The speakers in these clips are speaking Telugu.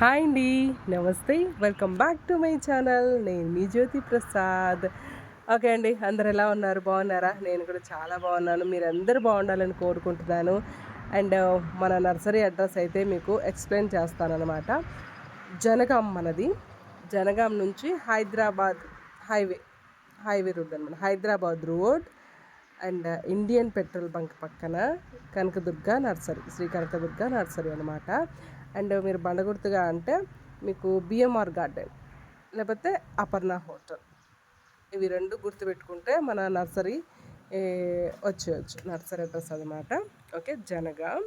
హాయ్ అండి. నమస్తే. Welcome back to my channel. నేను మీ జ్యోతి ప్రసాద్. ఓకే అండి అందరు ఎలా ఉన్నారు? బాగున్నారా? నేను కూడా చాలా బాగున్నాను. మీరందరూ బాగుండాలని కోరుకుంటున్నాను. అండ్ మన నర్సరీ అడ్రస్ అయితే మీకు ఎక్స్ప్లెయిన్ చేస్తానన్నమాట. జనగాం మనది. జనగాం నుంచి హైదరాబాద్ హైవే హైవే రోడ్ అనమాట Hyderabad road and Indian petrol bunk పక్కన కనకదుర్గ నర్సరీ శ్రీ కనకదుర్గ నర్సరీ అనమాట అండ్ మీరు బండగుర్తుగా అంటే మీకు బిఎంఆర్ గార్డెన్ లేకపోతే అపర్ణ హోటల్. ఇవి రెండు గుర్తుపెట్టుకుంటే మన నర్సరీ వచ్చేయచ్చు. నర్సరీ అడ్రస్ అనమాట okay Jangaon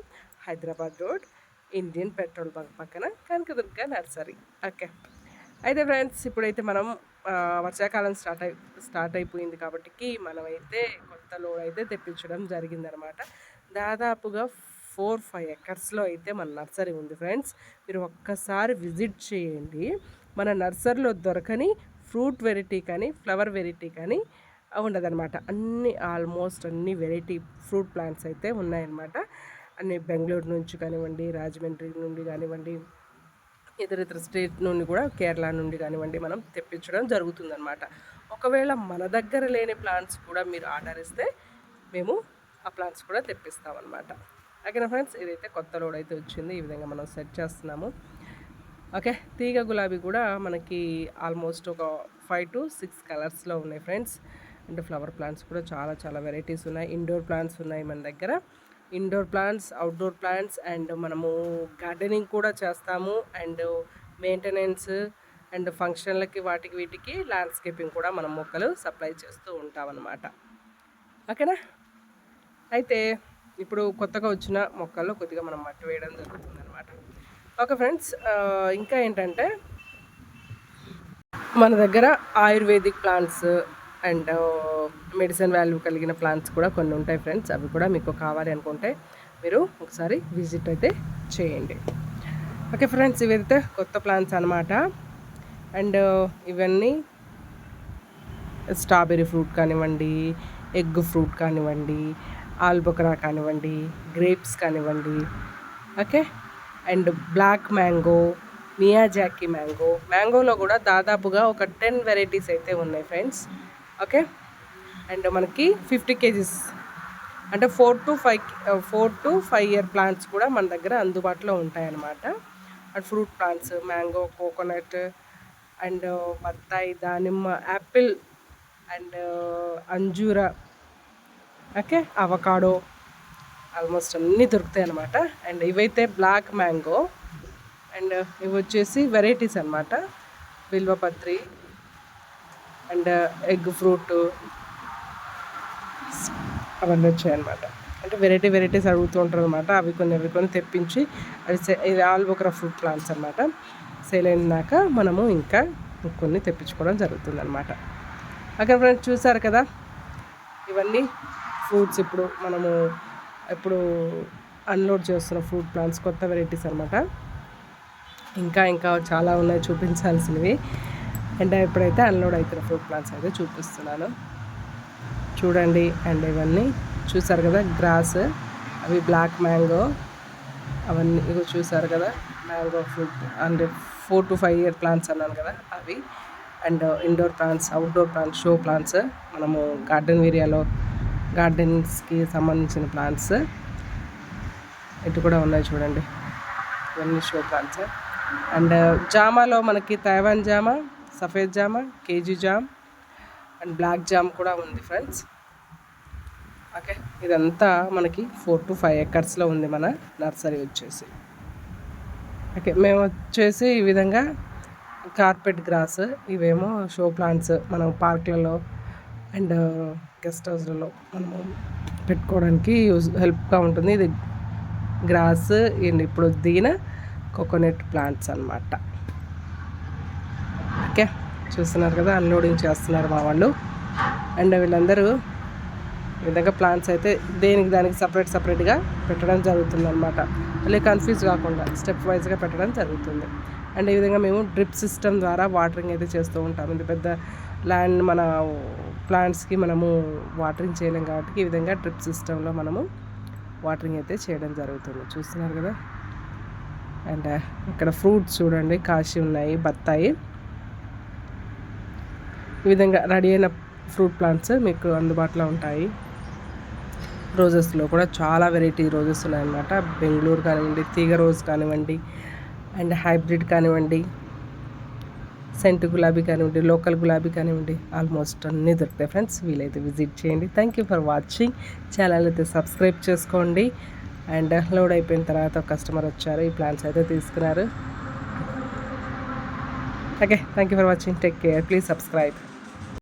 Hyderabad road Indian petrol bunk పక్కన కనకదుర్గ నర్సరీ. ఓకే. అయితే ఫ్రెండ్స్ ఇప్పుడైతే మనం వర్షాకాలం స్టార్ట్ అయి స్టార్ట్ అయిపోయింది కాబట్టి మనమైతే కొత్త లోడ్ అయితే తెప్పించడం జరిగిందనమాట దాదాపుగా ఫోర్ ఫైవ్ ఎకర్స్లో అయితే మన నర్సరీ ఉంది ఫ్రెండ్స్. మీరు ఒక్కసారి విజిట్ చేయండి. మన నర్సరీలో దొరకని ఫ్రూట్ వెరైటీ కానీ ఫ్లవర్ వెరైటీ కానీ ఉండదన్నమాట. అన్ని ఆల్మోస్ట్ అన్ని వెరైటీ ఫ్రూట్ ప్లాంట్స్ అయితే ఉన్నాయన్నమాట. అన్ని బెంగళూరు నుంచి కానివ్వండి రాజమండ్రి నుండి కానివ్వండి ఇతర ఇతర స్టేట్ నుండి కూడా కేరళ నుండి కానివ్వండి మనం తెప్పించడం జరుగుతుందన్నమాట. ఒకవేళ మన దగ్గర లేని ప్లాంట్స్ కూడా మీరు ఆర్డర్ ఇస్తే మేము ఆ ప్లాంట్స్ కూడా తెప్పిస్తామన్నమాట. ఓకేనా ఫ్రెండ్స్ ఇదైతే కొత్త లోడ్ అయితే వచ్చింది. ఈ విధంగా మనం సెట్ చేస్తున్నాము. ఓకే తీగ గులాబీ కూడా మనకి ఆల్మోస్ట్ ఒక ఫైవ్ టు సిక్స్ కలర్స్లో ఉన్నాయి ఫ్రెండ్స్. అండ్ ఫ్లవర్ ప్లాంట్స్ కూడా చాలా చాలా వెరైటీస్ ఉన్నాయి. ఇండోర్ ప్లాంట్స్ ఉన్నాయి మన దగ్గర. Indoor plants outdoor plants and మనము గార్డెనింగ్ కూడా చేస్తాము. అండ్ మెయింటెనెన్స్ అండ్ ఫంక్షన్లకి వాటికి వీటికి ల్యాండ్స్కేపింగ్ కూడా మనం మొక్కలు సప్లై చేస్తూ ఉంటామన్నమాట. ఓకేనా? అయితే ఇప్పుడు కొత్తగా వచ్చిన మొక్కల్లో కొద్దిగా మనం మట్టి వేయడం జరుగుతుంది అనమాట ఓకే ఫ్రెండ్స్ ఇంకా ఏంటంటే మన దగ్గర ayurvedic plants and medicine value కలిగిన ప్లాంట్స్ కూడా కొన్ని ఉంటాయి ఫ్రెండ్స్. అవి కూడా మీకు కావాలి అనుకుంటే మీరు ఒకసారి విజిట్ అయితే చేయండి. ఓకే ఫ్రెండ్స్ ఇవైతే కొత్త ప్లాంట్స్ అనమాట అండ్ ఇవన్నీ స్ట్రాబెర్రీ ఫ్రూట్ కానివ్వండి ఎగ్ ఫ్రూట్ కానివ్వండి ఆల్బొకరా కానివ్వండి గ్రేప్స్ కానివ్వండి okay? And black mango Miyazaki mango. మ్యాంగోలో కూడా దాదాపుగా ఒక టెన్ వెరైటీస్ అయితే ఉన్నాయి ఫ్రెండ్స్ ఓకే? అండ్ మనకి ఫిఫ్టీ కేజీస్ అంటే four to five four to five year plants కూడా మన దగ్గర అందుబాటులో ఉంటాయన్నమాట. And fruit plants mango coconut and బత్తాయి దానిమ్మ యాపిల్ అండ్ అంజూరా. ఓకే? అవకాడో ఆల్మోస్ట్ అన్నీ దొరుకుతాయి అనమాట అండ్ ఇవైతే బ్లాక్ మ్యాంగో. అండ్ ఇవి వచ్చేసి వెరైటీస్ అనమాట బిల్వపత్రి అండ్ ఎగ్ ఫ్రూట్. అవన్నీ వచ్చాయన్నమాట అంటే వెరైటీ వెరైటీస్ అడుగుతూ ఉంటారు అనమాట అవి కొన్ని అవి కొన్ని తెప్పించి అవి ఇది ఆల్బొకరా ఫ్రూట్ ప్లాంట్స్ అనమాట సేల్ అయినాక మనము ఇంకా కొన్ని తెప్పించుకోవడం జరుగుతుంది అనమాట అక్కడ ఫ్రెండ్స్ చూసారు కదా? ఇవన్నీ ఫ్రూట్స్ ఇప్పుడు మనము ఇప్పుడు అన్లోడ్ చేస్తున్న ఫ్రూట్ ప్లాంట్స్ కొత్త వెరైటీస్ అనమాట ఇంకా ఇంకా చాలా ఉన్నాయి చూపించాల్సినవి. అండ్ ఇప్పుడైతే అన్లోడ్ అవుతున్న ఫ్రూట్ ప్లాంట్స్ అయితే చూపిస్తున్నాను. చూడండి అండ్ ఇవన్నీ చూసారు కదా గ్రాస్ అవి బ్లాక్ మ్యాంగో అవన్నీ ఇవి చూసారు కదా mango fruit and four to five year plants అన్నాను కదా అవి. And indoor plants outdoor plants show plants మనము గార్డెన్ ఏరియాలో గార్డెన్స్కి సంబంధించిన ప్లాంట్స్ ఇటు కూడా ఉన్నాయి చూడండి. ఇవన్నీ షో ప్లాంట్స్ అండ్ జామాలో మనకి తైవాన్ జామ సఫేద్ జామ కేజీ జామ్ అండ్ బ్లాక్ జామ్ కూడా ఉంది ఫ్రెండ్స్ ఓకే ఇదంతా మనకి ఫోర్ టు ఫైవ్ ఎకర్స్లో ఉంది మన నర్సరీ వచ్చేసి. ఓకే మేము వచ్చేసి ఈ విధంగా కార్పెట్ గ్రాస్ ఇవేమో షో ప్లాంట్స్ మనం పార్క్లలో అండ్ గెస్ట్ హౌస్లలో మనము పెట్టుకోవడానికి యూజ్ హెల్ప్గా ఉంటుంది. ఇది గ్రాస్ అండ్ ఇప్పుడు దిగిన కోకోనట్ ప్లాంట్స్ అన్నమాట. ఓకే? చూస్తున్నారు కదా అన్లోడింగ్ చేస్తున్నారు మా వాళ్ళు. అండ్ వీళ్ళందరూ ఈ విధంగా ప్లాంట్స్ అయితే దేనికి దానికి సపరేట్ సపరేట్గా పెట్టడం జరుగుతుంది అనమాట మళ్ళీ కన్ఫ్యూజ్ కాకుండా స్టెప్ వైజ్గా పెట్టడం జరుగుతుంది. అండ్ ఈ విధంగా మేము డ్రిప్ సిస్టమ్ ద్వారా వాటరింగ్ అయితే చేస్తూ ఉంటాం. ఇది పెద్ద ల్యాండ్ మన ప్లాంట్స్కి మనము వాటరింగ్ చేయలేం కాబట్టి ఈ విధంగా డ్రిప్ సిస్టంలో మనము వాటరింగ్ అయితే చేయడం జరుగుతుంది. చూస్తున్నారు కదా? అండ్ ఇక్కడ ఫ్రూట్స్ చూడండి. కాశీ ఉన్నాయి బత్తాయి. ఈ విధంగా రెడీ అయిన ఫ్రూట్ ప్లాంట్స్ మీకు అందుబాటులో ఉంటాయి. రోజెస్లో కూడా చాలా వెరైటీ రోజెస్ ఉన్నాయన్నమాట. బెంగళూరు కానివ్వండి తీగ రోజ్ కానివ్వండి అండ్ హైబ్రిడ్ కానివ్వండి. సెంటు గులాబీ కానివ్వండి లోకల్ గులాబీ కానివ్వండి ఆల్మోస్ట్ అన్నీ దొరుకుతాయి ఫ్రెండ్స్. వీలైతే విజిట్ చేయండి. Thank you for watching channel అయితే సబ్స్క్రైబ్ చేసుకోండి. అండ్ లోడ్ అయిపోయిన తర్వాత కస్టమర్ వచ్చారు. ఈ ప్లాన్స్ అయితే తీసుకున్నారు. Okay thank you for watching take care please subscribe